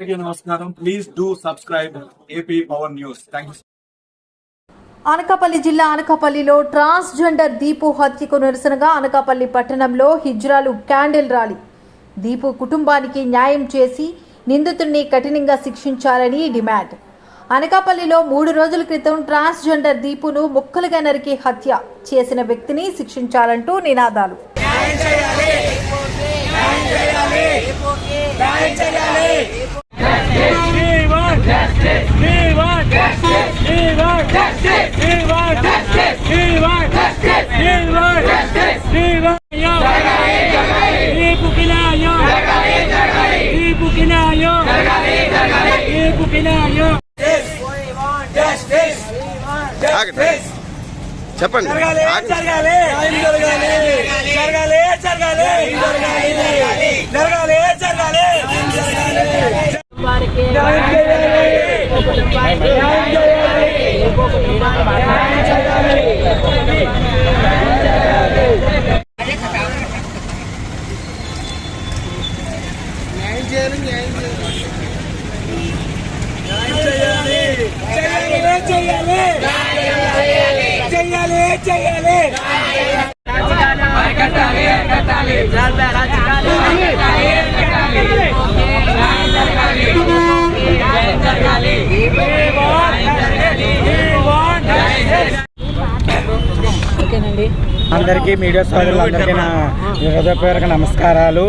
అందరికీ నమస్కారం. Please do subscribe AP power news thank you Anakapalli జిల్లా అనకాపల్లిలో ట్రాన్స్జెండర్ దీపు హత్యకు నిరసనగా అనకాపల్లి పట్టణంలో హిజ్రాలు క్యాండిల్ ర్యాలీ. దీపు కుటుంబానికి న్యాయం చేసి నిందితుడిని కఠినంగా శిక్షించాలని డిమాండ్. అనకాపల్లిలో మూడు రోజుల క్రితం ట్రాన్స్జెండర్ దీపును ముక్కలుగా నరికి హత్య చేసిన వ్యక్తిని శిక్షించాలంటూ నినాదాలు. చెప్పండి. జరగాలి ఆగండి. జరగాలి. జరగాలి జరగాలి. జరగాలి జరగాలి. జరగాలి చేయాలి చేయాలి. అందరికీ మీడియా సోదరులందరికీ నా హృదయపూర్వక నమస్కారాలు.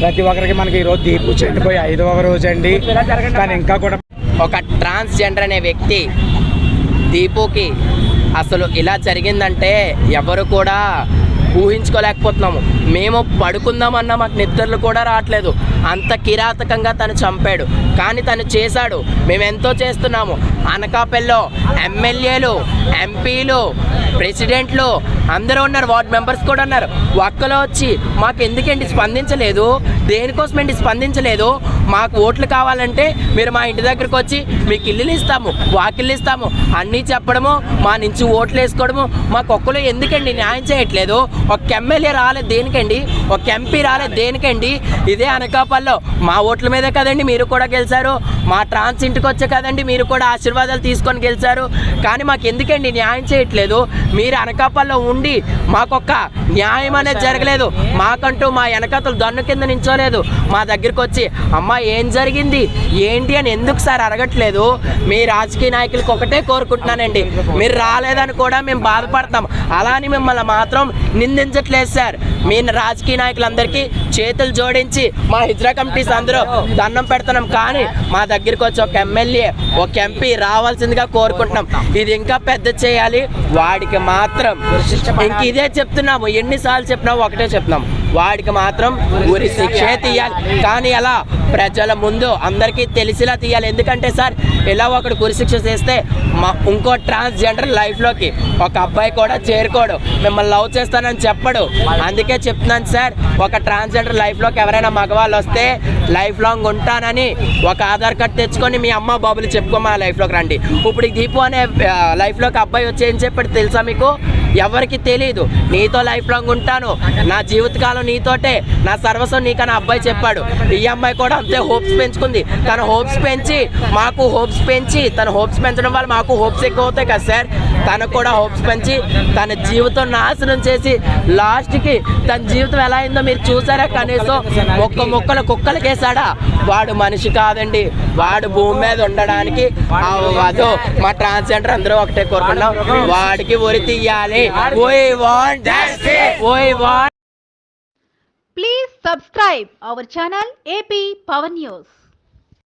ప్రతి ఒక్కరికి మనకి ఈరోజు దీపు చెండిపోయి ఐదవ రోజు అండి. కానీ ఇంకా కూడా ఒక ట్రాన్స్జెండర్ అనే వ్యక్తి దీపుకి అసలు ఇలా జరిగిందంటే ఎవరు కూడా ఊహించుకోలేకపోతున్నాము. మేము పడుకుందామన్నా మాకు నిద్రలు కూడా రావట్లేదు. అంత కిరాతకంగా తను చంపాడు. కానీ తను చేశాడు. మేమెంతో చేస్తున్నాము. అనకాపల్లిలో ఎమ్మెల్యేలు ఎంపీలు ప్రెసిడెంట్లు అందరూ ఉన్నారు. వార్డ్ మెంబర్స్ కూడా ఉన్నారు. ఒక్కలో వచ్చి మాకు ఎందుకండి స్పందించలేదు? దేనికోసమండి స్పందించలేదు? మాకు ఓట్లు కావాలంటే మీరు మా ఇంటి దగ్గరకు వచ్చి మీకు ఇల్లులు ఇస్తాము వాకిళ్ళు ఇస్తాము అన్నీ చెప్పడము మా నుంచి ఓట్లు వేసుకోవడము మాకు ఒక్కలో ఎందుకండి న్యాయం చేయట్లేదు? ఒక ఎమ్మెల్యే రాలేదు దేనికండి? ఒక ఎంపీ రాలేదు దేనికండి? ఇదే అనకాపల్లో మా ఓట్ల మీదే కదండి మీరు కూడా గెలిచారు. మా ట్రాన్స్ ఇంటికి వచ్చే కదండి మీరు కూడా ఆశీర్వాదాలు తీసుకొని గెలిచారు. కానీ మాకు ఎందుకండి న్యాయం చేయట్లేదు? మీరు అనకాపల్లో ఉండి మాకొక్క న్యాయం అనేది జరగలేదు. మాకంటూ మా వెనకతలు దన్ను కింద నించోలేదు. మా దగ్గరికి వచ్చి అమ్మ ఏం జరిగింది? ఏంటి అని ఎందుకు సార్ అడగట్లేదు? మీ రాజకీయ నాయకులకు ఒకటే కోరుకుంటున్నానండి. మీరు రాలేదని కూడా మేము బాధపడతాం. అలా అని మిమ్మల్ని మాత్రం నిందించట్లేదు సార్. మీ రాజకీయ నాయకులందరికీ చేతులు జోడించి మా హిజ్రా కమిటీస్ అందరూ దండం పెడుతున్నాం. కానీ మా దగ్గరికి వచ్చి ఒక ఎమ్మెల్యే ఒక ఎంపీ రావాల్సిందిగా కోరుకుంటున్నాం. ఇది ఇంకా పెద్ద చేయాలి. వాడికి మాత్రం ఇంక ఇదే చెప్తున్నాము. ఎన్నిసార్లు చెప్పినా ఒకటే చెప్తున్నాం. వాడికి మాత్రం ఉరి శిక్షే తీయాలి. కానీ అలా ప్రజల ముందు అందరికీ తెలిసిలా తీయాలి. ఎందుకంటే సార్ ఇలా ఒకడు ఉరి చేస్తే మా ఇంకో ట్రాన్స్జెండర్ లైఫ్లోకి ఒక అబ్బాయి కూడా చేరుకోడు. మిమ్మల్ని లవ్ చేస్తానని చెప్పడు. అందుకే చెప్తున్నాను సార్ ఒక ట్రాన్స్జెండర్ లైఫ్లోకి ఎవరైనా మగవాళ్ళు వస్తే లైఫ్ లాంగ్ ఉంటానని ఒక ఆధార్ కార్డ్ తెచ్చుకొని మీ అమ్మ బాబులు చెప్పుకో మా లైఫ్లోకి రండి. ఇప్పుడు దీపు అనే లైఫ్లోకి అబ్బాయి వచ్చేయని చెప్పాడు తెలుసా మీకు? ఎవరికి తెలియదు నీతో లైఫ్ లాంగ్ ఉంటాను. నా జీవితకాలం నీతోటే. నా సర్వస్వం నీకని అబ్బాయి చెప్పాడు. ఈ అమ్మాయి కూడా అంతే హోప్స్ పెంచుకుంది. తన హోప్స్ పెంచి మాకు హోప్స్ హోప్స్ పెంచి తన హోప్స్ పెంచడం వల్ల మాకు హోప్స్ ఎక్కువ అవుతాయి కదా సార్. తనకు కూడా హోప్స్ పెంచి తన జీవితం నాశనం చేసి లాస్ట్కి తన జీవితం ఎలా అయిందో మీరు చూసారా? కనీసం ఒక్క మొక్కలు కుక్కలకేసాడా వాడు మనిషి కాదండి. వాడు భూమి మీద ఉండడానికి అదో మా ట్రాన్స్జెండర్ అందరూ ఒకటే కోరుకున్నాం వాడికి ఒరి తీయాలి. Please subscribe our channel AP Please news